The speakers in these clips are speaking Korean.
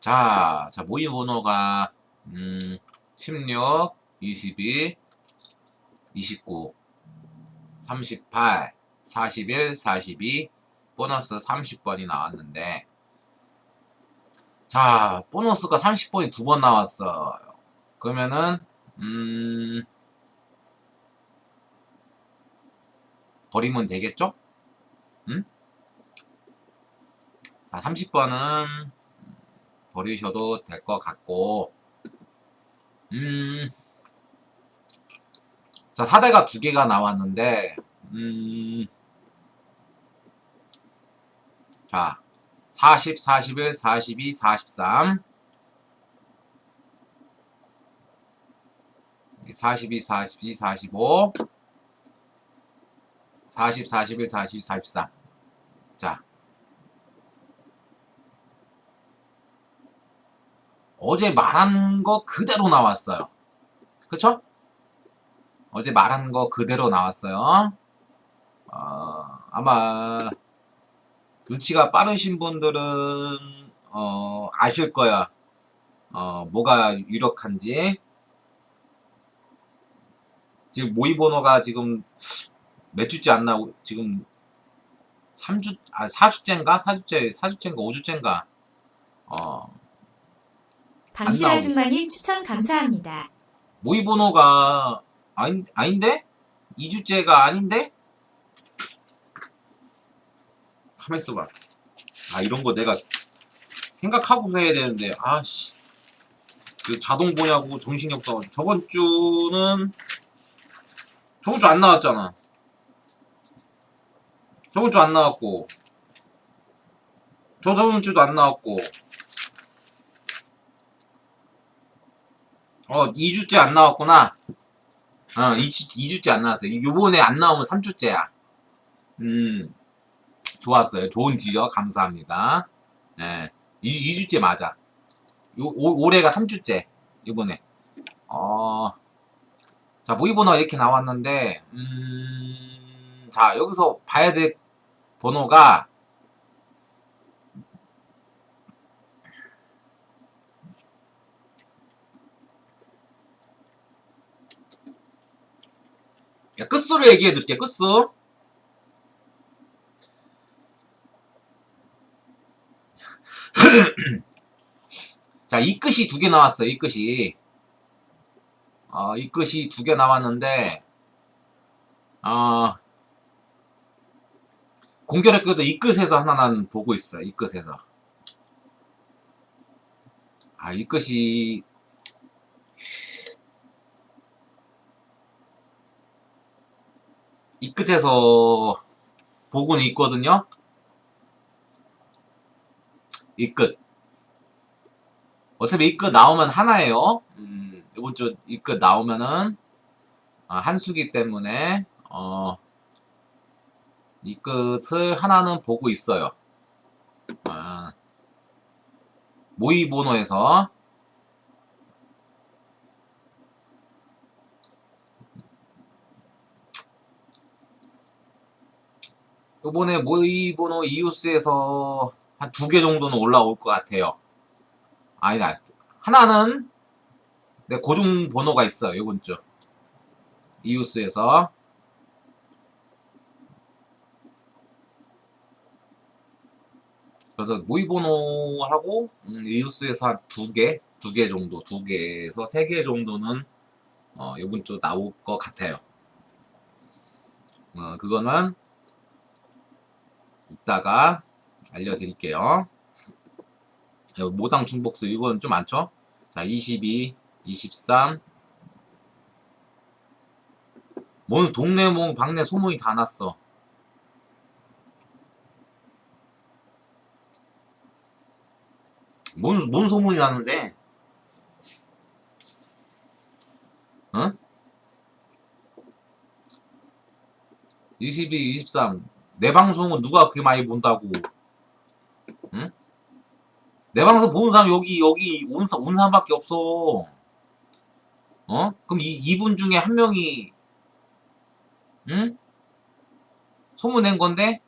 자, 자, 모의 번호가, 음, 16, 22, 29, 38, 41, 42, 보너스 30번이 나왔는데, 자, 보너스가 30번이 두 번 나왔어요. 그러면은, 음, 버리면 되겠죠? 음? 자, 30번은 버리셔도 될 것 같고, 음, 자, 4대가 두 개가 나왔는데, 음, 자, 40, 41, 42, 43, 42, 42, 45, 40, 41, 42, 43. 자, 어제 말한 거 그대로 나왔어요. 그쵸? 어제 말한 거 그대로 나왔어요. 어, 아마 눈치가 빠르신 분들은 어, 아실 거야. 어, 뭐가 유력한지. 지금 모의 번호가 지금 몇 주째 안 나오고 지금 3주 아 4주째인가? 4주째 4주째인가 5주째인가? 어, 나오고 아줌마님 추천 감사합니다. 모의 번호가 아닌 아닌데? 2주째가 아닌데? 가만 있어봐. 아 이런 거 내가 생각하고 해야 되는데 아씨 그 자동 보냐고 정신이 없어가지고 저번 주는 저번 주 안 나왔잖아. 저번 주 안 나왔고 저 저번 주도 안 나왔고 어 2주째 안 나왔구나. 어 2주, 2주째 안 나왔어요. 요번에 안 나오면 3주째야. 음 좋았어요. 좋은 지적 감사합니다. 예. 2, 2주째 맞아. 요, 올- 올해가 3주째. 이번에. 어, 자, 모의 번호가 이렇게 나왔는데, 음, 자, 여기서 봐야 될 번호가, 끝수로 얘기해 줄게, 끝수. 자, 이 끝이 두 개 나왔어요, 이 끝이. 어, 이 끝이 두 개 나왔는데, 어, 공교롭게도 이 끝에서 하나는 보고 있어요, 이 끝에서. 아, 이 끝이, 이 끝에서 보고는 있거든요? 이 끝. 어차피 이 끝 나오면 하나예요. 음, 이번 주 이 끝 나오면은 아, 한 수기 때문에 어, 이 끝을 하나는 보고 있어요. 아, 모의 번호에서 이번에 모의 번호 이웃스에서 한 두 개 정도는 올라올 것 같아요. 아니다. 하나는 내 고정 번호가 있어요. 이번 주. 이웃스에서. 그래서 모의 번호하고 음, 이웃스에서 한 두 개, 두 개 정도, 두 개에서 세 개 정도는 어, 이번 주 나올 것 같아요. 어, 그거는 이따가 알려드릴게요. 모당 중복수 이건 좀 많죠? 자, 22, 23. 뭔 동네 몽 방네 소문이 다 났어. 뭔, 뭔 소문이 나는데? 어? 22, 23. 내 방송은 누가 그렇게 많이 본다고? 응? 내 방송 보는 사람 여기 여기 온, 사- 온 사람밖에 없어. 어? 그럼 이 이분 중에 한 명이 응? 소문 낸 건데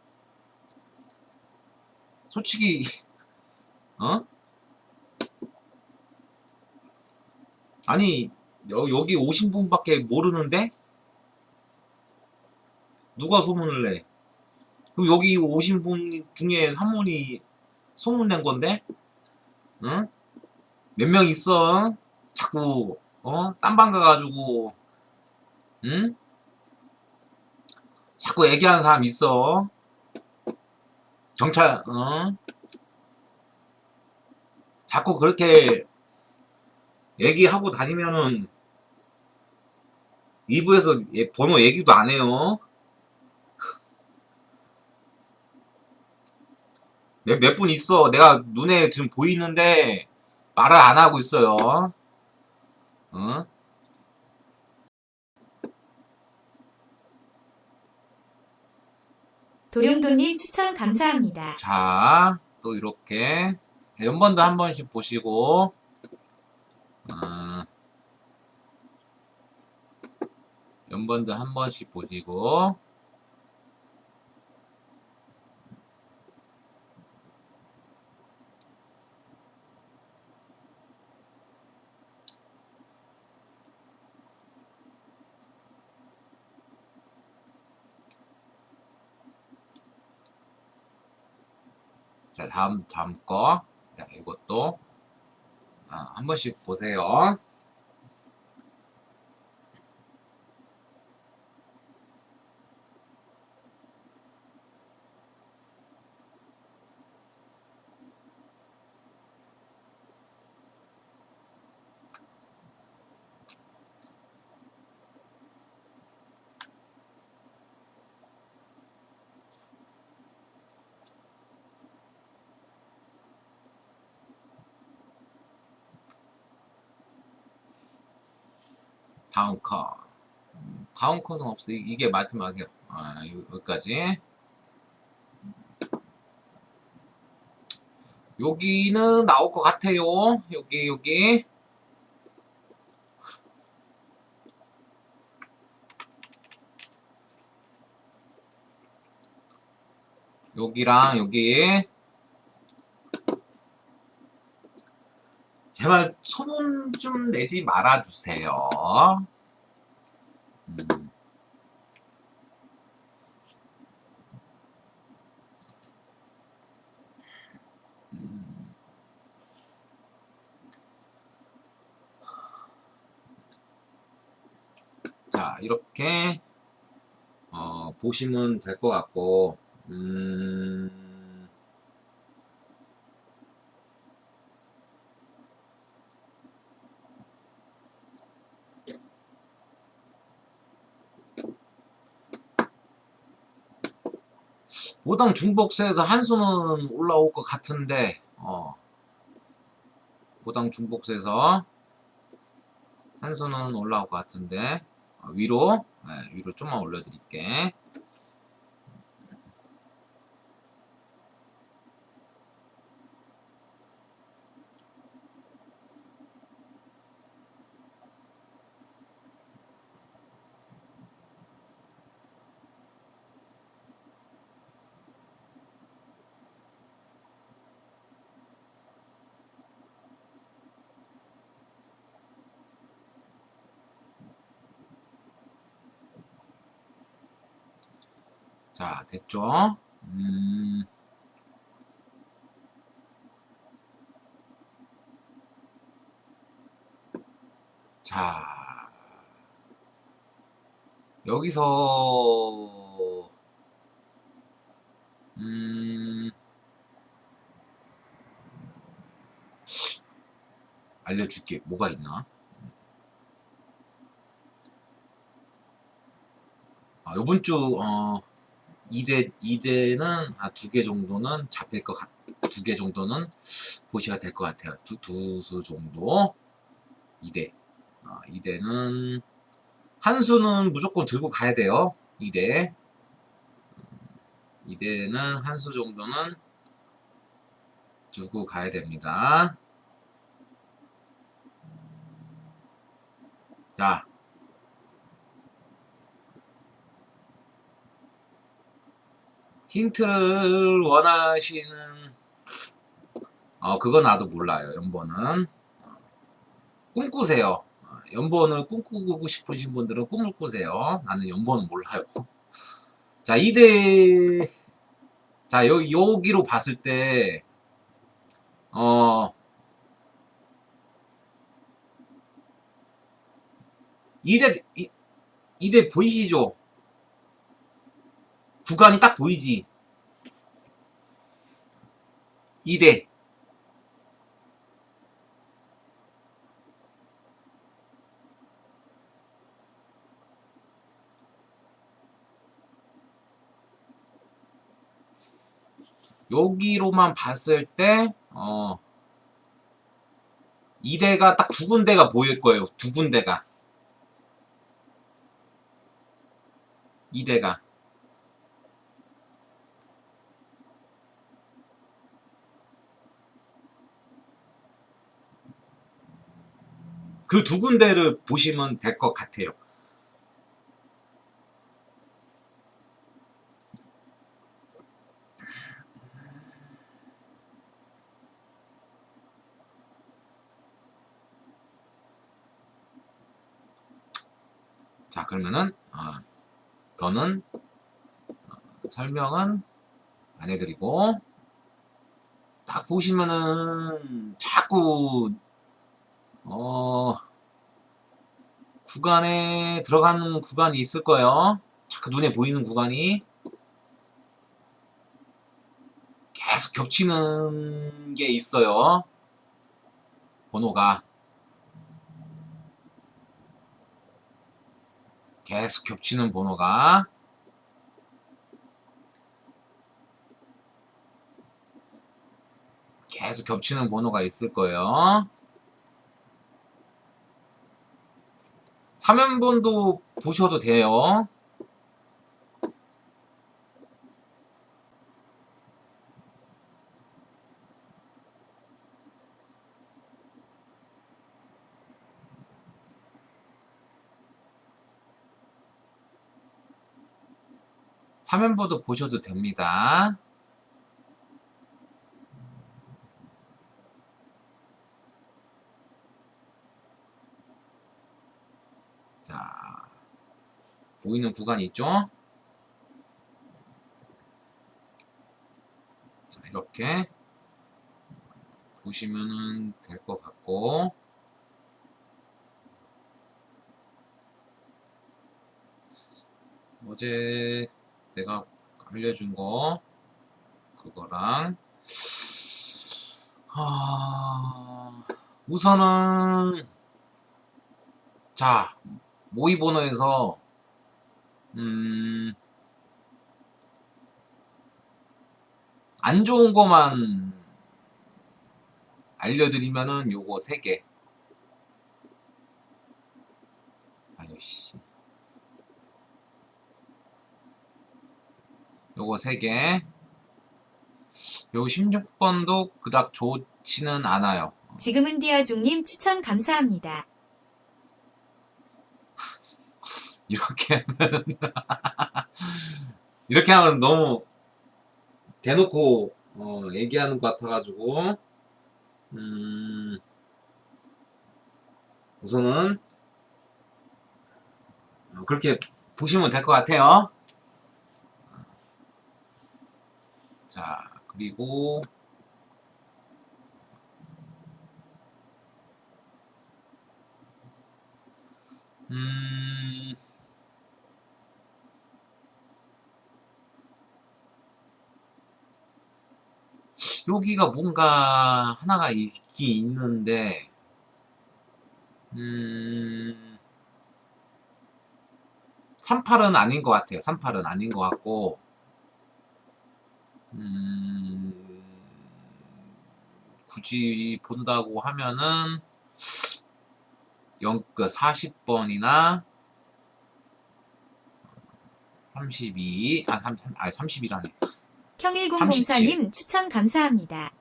솔직히 어? 아니, 여, 여기 오신 분밖에 모르는데? 누가 소문을 내? 그럼 여기 오신 분 중에 한 분이 소문낸 건데? 응? 몇 명 있어? 자꾸, 어? 딴방 가가지고, 응? 자꾸 얘기하는 사람 있어. 경찰, 어? 자꾸 그렇게 얘기하고 다니면은, 2부에서 번호 얘기도 안 해요. 몇, 몇분 있어. 내가 눈에 지금 보이는데, 말을 안 하고 있어요. 어? 도룡도님 추천 감사합니다. 자, 또 이렇게 연번도 한 번씩 보시고, 어, 연번도 한 번씩 보시고, 다음, 다음 거. 자, 이것도, 아, 한 번씩 보세요. 다음 컷. 음, 다음 컷은 없어. 이- 이게 마지막이야. 아, 요- 여기까지. 여기는 나올 것 같아요. 여기, 여기. 여기랑 여기. 제발 소문 좀 내지 말아주세요. 음. 음. 자, 이렇게 어, 보시면 될 것 같고, 음, 모당 중복세에서 한수는 올라올 것 같은데, 어, 모당 중복세에서 한수는 올라올 것 같은데, 어, 위로, 네, 위로 좀만 올려드릴게. 자, 됐죠? 음, 자, 여기서, 음, 알려줄게. 뭐가 있나? 아, 요번 주, 어, 2대, 2대는, 아, 두 개 정도는 잡힐 것 같, 두 개 정도는 보시가 될 것 같아요. 두, 두 수 정도. 2대. 아, 2대는, 한 수는 무조건 들고 가야 돼요. 2대. 2대는 한 수 정도는 들고 가야 됩니다. 자. 힌트를 원하시는 어 그거 나도 몰라요 연번은 꿈꾸세요 연번을 꿈꾸고 싶으신 분들은 꿈을 꾸세요. 나는 연번은 몰라요. 자, 2대, 자, 여, 여기로 봤을 때, 어, 2대, 2대 보이시죠? 구간이 딱 보이지? 2대. 여기로만 봤을 때, 어, 2대가 딱 두 군데가 보일 거예요. 두 군데가. 2대가. 그 두 군데를 보시면 될 것 같아요. 자, 그러면은, 어, 더는 어, 설명은 안 해드리고, 딱 보시면은, 자꾸, 어, 구간에 들어가는 구간이 있을 거예요. 자꾸 눈에 보이는 구간이. 계속 겹치는 게 있어요. 번호가. 계속 겹치는 번호가. 계속 겹치는 번호가 있을 거예요. 3연번도 보셔도 돼요. 삼연번도 보셔도 됩니다. 보이는 구간이 있죠? 자, 이렇게 보시면은 될 것 같고, 어제 내가 알려준 거, 그거랑, 아, 우선은, 자, 모의 번호에서 음, 안 좋은 거만 알려드리면은 요거 3개. 아유씨. 요거 3개. 요 16번도 그닥 좋지는 않아요. 지금은 디아중님 추천 감사합니다. 이렇게 하면 이렇게 하면 너무 대놓고 어, 얘기하는 것 같아가지고 음, 우선은 어, 그렇게 보시면 될 것 같아요. 자 그리고 음. 여기가 뭔가 하나가 있긴 있는데, 음, 38은 아닌 것 같아요. 38은 아닌 것 같고, 음, 굳이 본다고 하면은, 0, 그 40번이나, 32, 아, 3, 아 31하네. 평일공공사님 추천 감사합니다.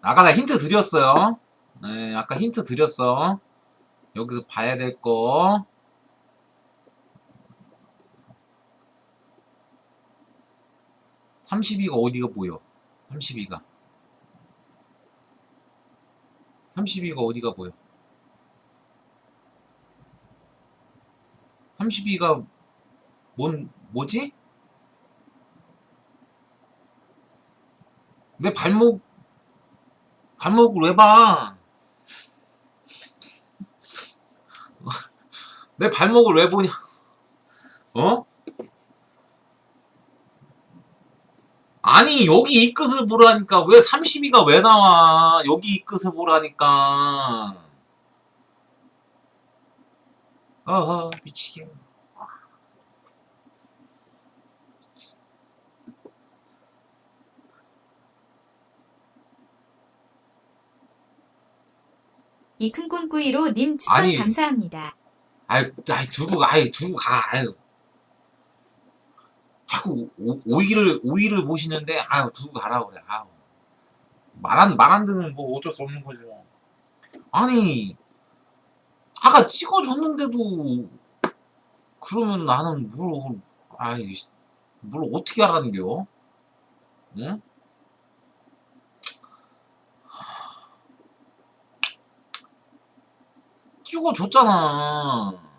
아까 나 힌트 드렸어요. 네, 아까 힌트 드렸어. 여기서 봐야 될 거. 삼십이가 어디가 보여? 삼십이가 32가 어디가 보여? 32가 뭔 뭐지? 내 발목 발목을 왜 봐? 내 발목을 왜 보냐? 어? 아니 여기 이 끝을 보라니까 왜 32가 왜 나와? 여기 이 끝을 보라니까. 어허 미치게. 이큰 꼰꾸이로 님 추천 아니. 감사합니다. 아이, 아이 두고 아이 두고 가. 아유. 자꾸 오, 오이를 오이를 보시는데 아유 두고 가라 그래. 아유. 말안 말안 들으면 뭐 어쩔 수 없는 거죠. 아니 아까 찍어줬는데도 그러면 나는 뭘 아이 뭘 어떻게 알았는겨? 응? 찍어줬잖아.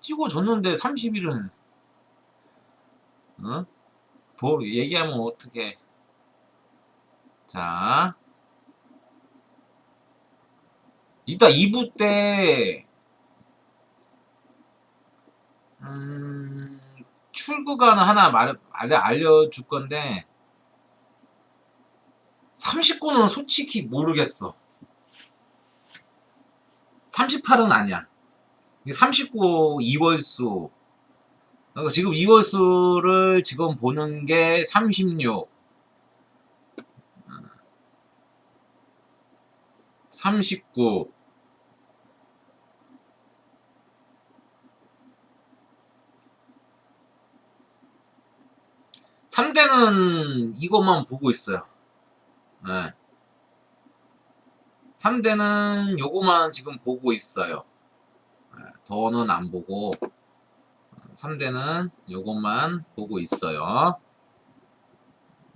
찍어줬는데 30일은 어? 뭐 얘기하면 어떻게 자. 이따 2부 때 음, 출구가는 하나 말, 알려, 알려줄 건데 39는 솔직히 모르겠어. 38은 아니야. 39 2월수 그러니까 지금 2월수를 지금 보는 게 36 39 3대는 이것만 보고 있어요. 네. 3대는 요거만 지금 보고 있어요. 네, 더는 안 보고 3대는 요것만 보고 있어요.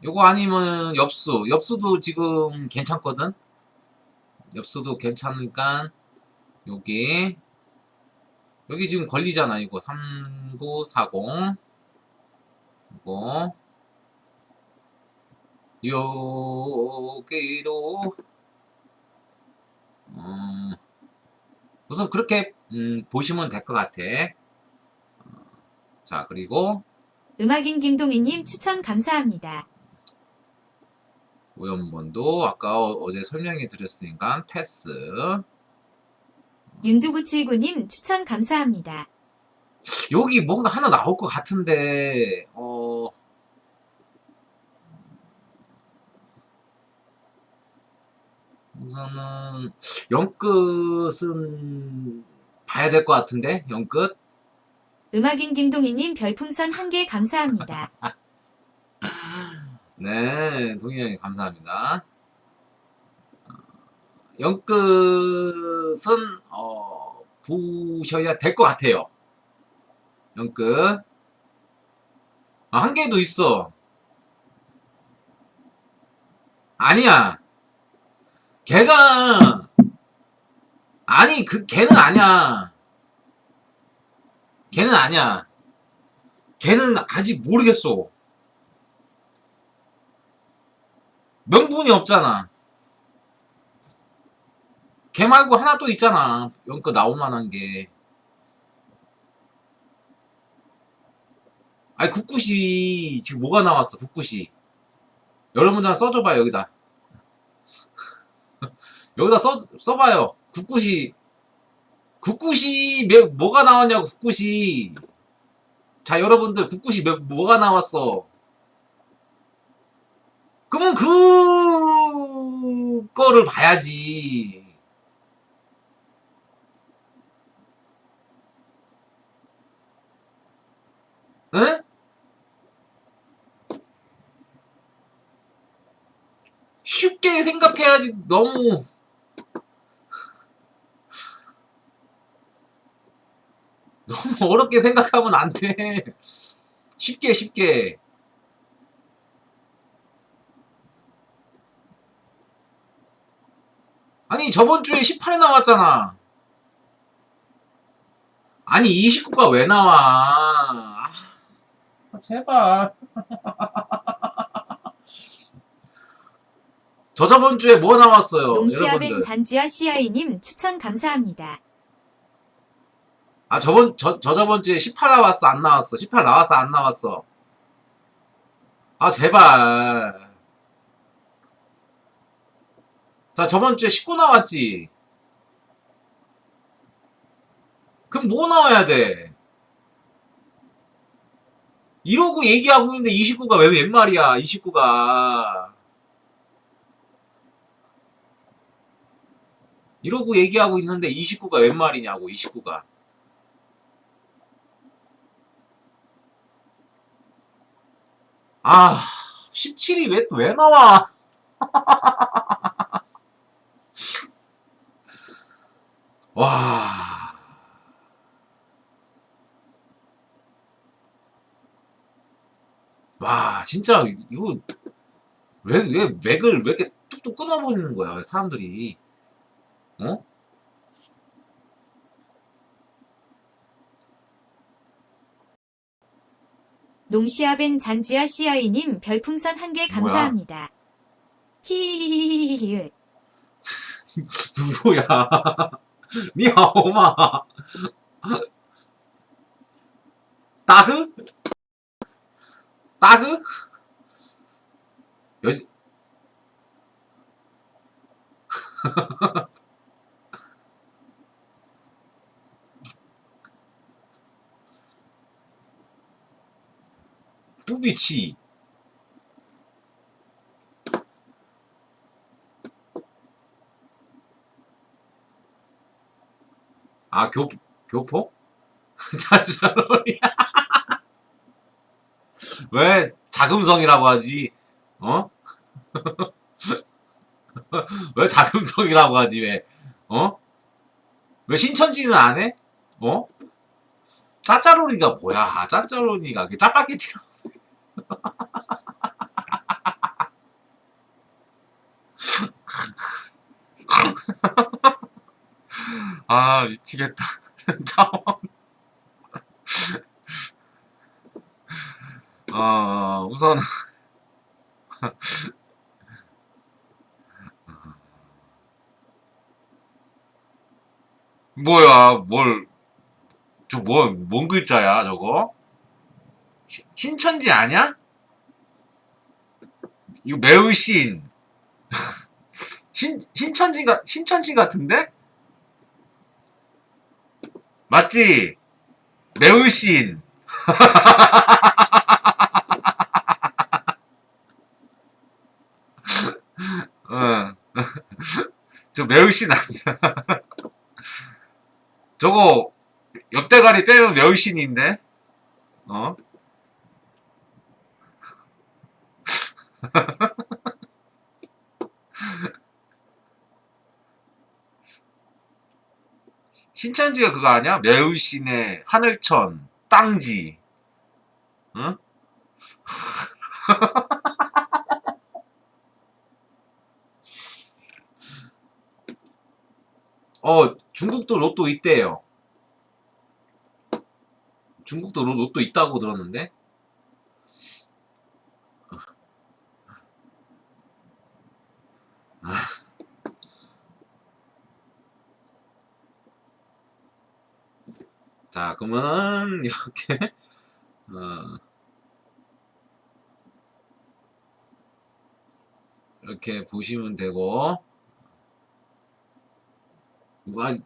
요거 아니면 엽수. 엽수도 지금 괜찮거든. 엽수도 괜찮으니까 여기 여기 지금 걸리잖아 이거. 3940 이거. 여기로. 음, 우선 그렇게 음, 보시면 될 것 같아. 어, 자 그리고 음악인 김동희님 추천 감사합니다. 오연번도 아까 어- 어제 설명해 드렸으니까 패스 윤주구칠구님 추천 감사합니다. 여기 뭔가 하나 나올 것 같은데 어 우선은 영끝은 봐야 될 것 같은데 영끝 음악인 김동희님 별풍선 한 개 감사합니다. 네 동희 형님 감사합니다. 어, 영끝은 어 보셔야 될 것 같아요. 영끝 아, 한 개도 있어. 아니야. 걔가 아니 그 걔는 아니야. 걔는 아니야. 걔는 아직 모르겠어 명분이 없잖아. 걔 말고 하나 또 있잖아. 영껏 나올만한 게. 아니 국굿이 지금 뭐가 나왔어 국굿이? 여러분들 한번 써줘봐요 여기다. 여기다 써, 써봐요. 국굿이. 국굿이 몇- 뭐가 나왔냐고 국굿이. 자 여러분들 국굿이 몇- 뭐가 나왔어 그러면 그 거를 봐야지 응? 쉽게 생각해야지 너무 너무 어렵게 생각하면 안 돼. 쉽게 쉽게. 아니 저번 주에 18에 나왔잖아. 아니 29가 왜 나와? 아, 제발. 저 저번 주에 뭐 나왔어요, 농시아벤? 잔지아 CI님 추천 감사합니다. 아 저번 저, 저 저번 주에 18 나왔어, 안 나왔어? 18 나왔어, 안 나왔어? 아 제발. 자 저번 주에 19 나왔지. 그럼 뭐 나와야 돼? 이러고 얘기하고 있는데 29가 왜 웬 말이야? 29가. 이러고 얘기하고 있는데 29가 웬 말이냐고 29가. 아, 17이 왜, 왜 나와? 와. 와, 진짜, 이거, 왜, 왜, 맥을 왜 이렇게 뚝뚝 끊어버리는 거야, 사람들이. 어? 농시아벤 잔지아 CI님 별풍선 한 개 감사합니다. 히히히히히히. 누구야? 니하오마. 따그? 따그? 여, 뚜비치. 아, 교, 교포? 자자로니야. 왜 자금성이라고 하지? 어? 왜 자금성이라고 하지, 왜? 어? 왜 신천지는 안 해? 어? 짜짜로니가 뭐야? 짜짜로니가 그 짜파게티라. 아 미치겠다. 참. 어 우선 뭐야 뭘 저뭐 뭔 글자야 저거? 시- 신천지 아냐? 이거 매우 신. 신 신천지가 신천지 같은데? 맞지? 신. 응. 저신 아니야. 저거 옆대가리 빼면 매우 신인데? 어? 신천지가 그거 아니야? 매우신의 하늘천, 땅지. 응? 어, 중국도 로또 있대요. 중국도 로- 로또 있다고 들었는데? 자, 그러면은, 이렇게, 어, 이렇게 보시면 되고, 와,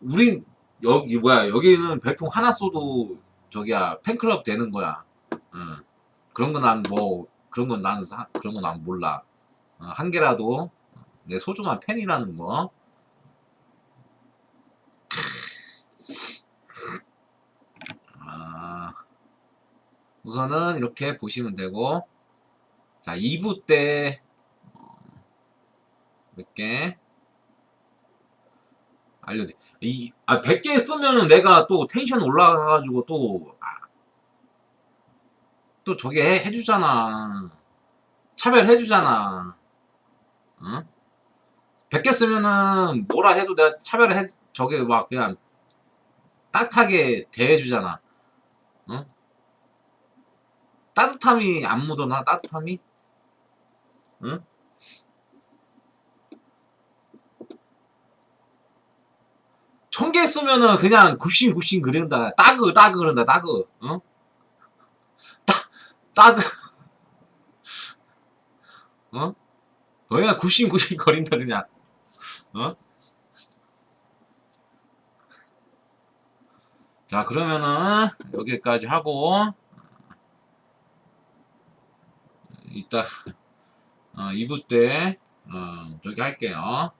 우린, 여기, 뭐야, 여기는 별풍 하나 쏘도, 저기야, 팬클럽 되는 거야. 응. 그런 건 난 뭐, 그런 건 난, 사- 그런 건 난 몰라. 어, 한 개라도, 내 소중한 팬이라는 거. 아, 우선은 이렇게 보시면 되고, 자, 2부 때, 어, 몇 개, 알려드, 이, 아, 100개 쓰면은 내가 또 텐션 올라가가지고 또, 아, 또 저기 해, 해주잖아. 차별해주잖아. 응? 베꼈으면은 뭐라 해도 내가 차별을 해 저게 막 그냥 따뜻하게 대해주잖아. 응? 따뜻함이 안 묻어나 따뜻함이? 응? 천개 쓰면은 그냥 굽신 굽신 그런다. 따그 따그 그런다. 따그. 응? 따 따그. 어? 그냥 굽신 굽신 거린다 그냥. 어? 자 그러면은 여기까지 하고 이따 어, 2부 때 어, 저기 할게요.